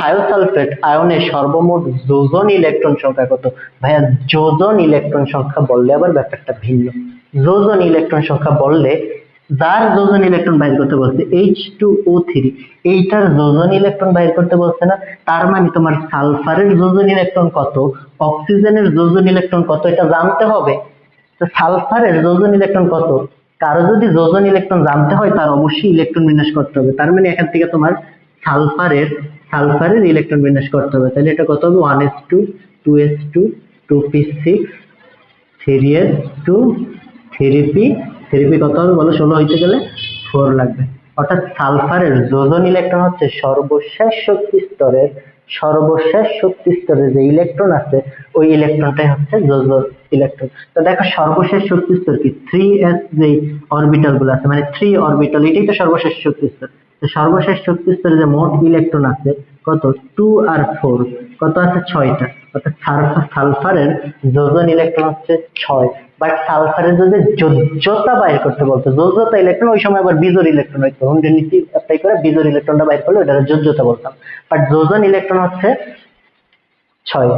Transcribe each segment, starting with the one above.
Thiosulphate আয়নের সর্বমোট যোজন ইলেকট্রন সংখ্যা কত ভাইয়া, যোজন ইলেকট্রন সংখ্যা বললে আবার ব্যাপারটা ভিন্ন। যোজন ইলেকট্রন সংখ্যা বললে যার যোজন ইলেকট্রন বাইর করতে বলছে এইচ টু ও থ্রি এইটার যোজন ইলেকট্রন বাইর করতে বলছে না। তার মানে তোমার সালফারের যোজন ইলেকট্রন কত, অক্সিজেনের যোজন ইলেকট্রন কত, এটা জানতে হবে। তো সালফারের যোজন ইলেকট্রন কত? কারও যদি যোজন ইলেকট্রন জানতে হয়, তার অবশ্যই ইলেকট্রন বিন্যাস করতে হবে। তার মানে এখান থেকে তোমার সালফারের সালফারের ইলেকট্রন বিন্যাস করতে হবে। তাহলে এটা কত হবে? One s two two s two two p six three s two three p three p কত হবে বলো? ষোলো হইতে গেলে ফোর লাগবে। অর্থাৎ সালফারের যোজন ইলেকট্রন হচ্ছে সর্বশেষ শক্তি স্তরের, সর্বশেষ শক্তি স্তরে যে ইলেকট্রন আছে, ওই ইলেকট্রনটাই হচ্ছে যোজন ইলেকট্রন। তো দেখো সর্বশেষ শক্তি স্তর কি? থ্রি এস যে অরবিটালগুলো আছে মানে থ্রি অরবিটাল এটাই তো সর্বশেষ শক্তি স্তর। তো সর্বশেষ শক্তি স্তরে যে মোট ইলেকট্রন আছে, কত? টু আর ফোর কত আছে? ছয়টা। অর্থাৎ সালফার সালফারের যোজন ইলেকট্রন হচ্ছে ছয়। বাট সালফারের যদি যোজ্যতা বাইর করতে বলতো, যোজ্যতা ইলেকট্রন ওই সময় আবার বিজোর ইলেকট্রন হইতো। হোমডেনিটি অ্যাপ্লাই করে বিজোর ইলেকট্রনটা বাইর করলে ওটা যোজ্যতা বলতাম। বাট যোজন ইলেকট্রন হচ্ছে ছয়।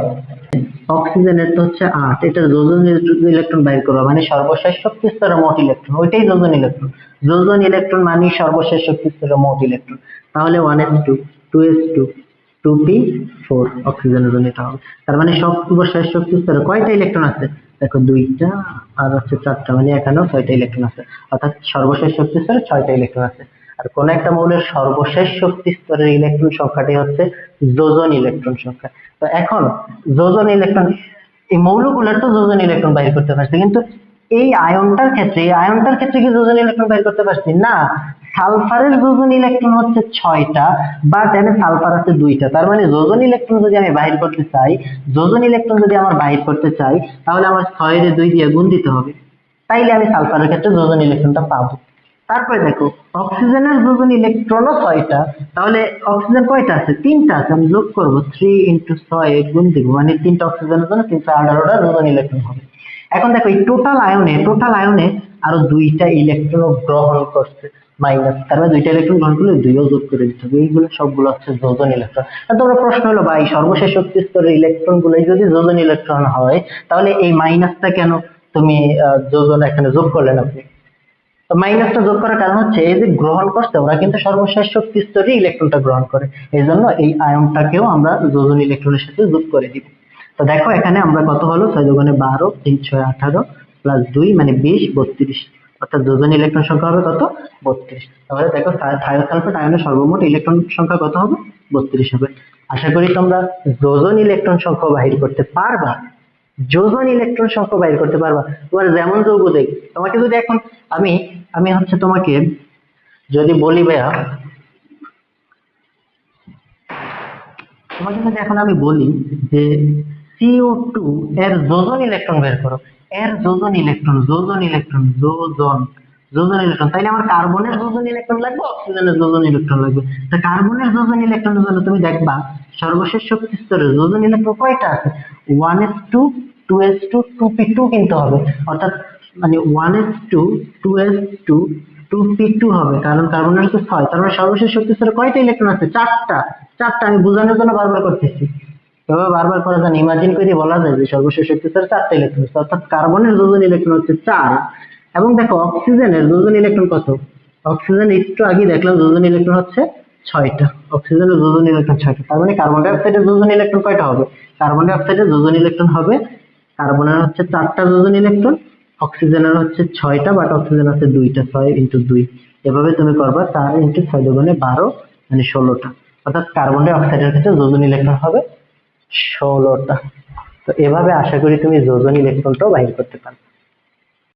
অক্সিজেনের তো হচ্ছে আট। এটা যোজন ইলেকট্রন বাইর করব মানে সর্বশেষ শক্তি স্তরের মোট ইলেকট্রন ওইটাই যোজন ইলেকট্রন যোজন ইলেকট্রন মানে সর্বশেষ শক্তি স্তরের মোট ইলেকট্রন তাহলে one s two two s two two p four অক্সিজেনের জন্য এটা হবে। তার মানে সর্বশেষ শক্তি স্তরে কয়টা ইলেকট্রন আছে? দেখো দুইটা আর হচ্ছে চারটা মানে এখানেও ছয়টা ইলেকট্রন আছে। অর্থাৎ সর্বশেষ শক্তি স্তরে ছয়টা ইলেকট্রন আছে। আর কোন একটা মৌলের সর্বশেষ শক্তি স্তরের ইলেকট্রন সংখ্যাটি হচ্ছে যোজন ইলেকট্রন সংখ্যা। তো এখন যোজন ইলেকট্রন এই মৌলগুলোর তো যোজন ইলেকট্রন বাইর করতে পারছে, কিন্তু এই আয়নটার ক্ষেত্রে, এই আয়নটার ক্ষেত্রে কি যোজন ইলেকট্রন বাইর করতে পারছি? না সালফারের যোজন ইলেকট্রন হচ্ছে ছয়টা বাট এখানে সালফার আছে দুইটা। তার মানে যোজন ইলেকট্রন যদি আমি বাহির করতে চাই, যোজন ইলেকট্রন যদি আমার বাহির করতে চাই, তাহলে আমার ছয়ের দুই দিয়ে গুণ দিতে হবে। তাইলে আমি সালফারের ক্ষেত্রে যোজন ইলেকট্রনটা পাবো। তারপরে দেখো, অক্সিজেনের যোজন ইলেকট্রনও ছয়টা, তাহলে অক্সিজেন কয়টা আছে? তিনটা আছে, আমি যোগ করব থ্রি ইন্টু ছয় গুণ দিব মানে তিনটা অক্সিজেনের জন্য তিনশো আঠারোটা যোজন ইলেকট্রন হবে। এখন দেখো, এই টোটাল আয়নে টোটাল আয়নে আরও দুইটা ইলেকট্রন গ্রহণ করছে মাইনাস তার মানে দুইটা ইলেকট্রন গ্রহণ করলে দুইও যোগ করে দিতে হবে। এইগুলো সবগুলো হচ্ছে যোজন ইলেকট্রন তোমরা প্রশ্ন হলো, ভাই, সর্বশেষ শক্তি স্তরের ইলেকট্রনগুলো যদি যোজন ইলেকট্রন হয়, তাহলে এই মাইনাসটা কেন তুমি যোজন এখানে যোগ করলেন আপনি মাইনাসটা যোগ করার কারণ হচ্ছে, এই যে গ্রহণ করছে, ওরা কিন্তু সর্বশেষ শক্তি স্তরে ইলেকট্রনটা গ্রহণ করে। এই জন্য এই আয়নটাকেও আমরা যোজন ইলেকট্রনের সাথে যোগ করে দিব। তো দেখো, এখানে আমরা কত হলো? ছয় দোকানে বারো, তিন, ছয়, আঠারো প্লাস দুই মানে বিশ, বত্রিশ। অর্থাৎ যোজন ইলেকট্রন সংখ্যা হবে কত? বত্রিশ। তাহলে দেখো থায়োসালফেট আয়নের সর্বমোট ইলেকট্রন সংখ্যা কত হবে? বত্রিশ হবে। আশা করি তোমরা যোজন ইলেকট্রন সংখ্যা বাহির করতে পারবা। যোজন ইলেকট্রন সংখ্যা বাইর করতে পারবা। তোমার যেমন যৌগ দেখ তোমাকে যদি এখন আমি আমি হচ্ছে তোমাকে যদি বলি ভাইয়া, তোমাকে যদি এখন আমি বলি যে সিও টু এর যোজন ইলেকট্রন বের করো। এর যোজন ইলেকট্রন যোজন ইলেকট্রন যোজন যোজন ইলেকট্রন তাইলে আমার কার্বনের যোজন ইলেকট্রন লাগবে, অক্সিজেনের যোজন ইলেকট্রন লাগবে। তা কার্বনের যোজন ইলেকট্রনের জন্য তুমি দেখবা, সর্বশেষ শক্তি স্তরের যোজন ইলেকট্রন কয়টা আছে? One s two two s two two p two কিনতে হবে। অর্থাৎ মানে one s two two s two two p two হবে। কারণ কার্বনের হচ্ছে ছয়। তার মানে সর্বশেষ শক্তি স্তরে কয়টা ইলেকট্রন আছে? চারটা। চারটা। আমি বোঝানোর জন্য বারবার করতেছি। তবে বারবার করা যায় ইমাজিন করে বলা যায় যে সর্বশেষ শক্তি স্তরে চারটা ইলেকট্রন অর্থাৎ কার্বনের যোজন ইলেকট্রন হচ্ছে চার, এবং দেখো অক্সিজেনের যোজন ইলেকট্রন কত? অক্সিজেন একটু আগে দেখলাম যোজন ইলেকট্রন হচ্ছে ছয়টা অক্সিজেনের যোজন ইলেকট্রন ছয়টা, তার মানে কার্বন ডাই অক্সাইডের যোজন ইলেকট্রন কয়টা হবে? কার্বন ডাই অক্সাইডের যোজন ইলেকট্রন হবে কার্বনের হচ্ছে চারটা যোজন ইলেকট্রন অক্সিজেনের হচ্ছে ছয়টা বাট অক্সিজেন আছে দুইটা, ছয় ইন্টু দুই। এভাবে তুমি করবা চার ইন্টু ছয় দুগুণে বারো মানে ষোলোটা। অর্থাৎ কার্বন ডাই অক্সাইডের ক্ষেত্রে যোজন ইলেকট্রন হবে ষোলোটা। তো এভাবে আশা করি তুমি যোজন ইলেকট্রনটাও বাহির করতে পারবে।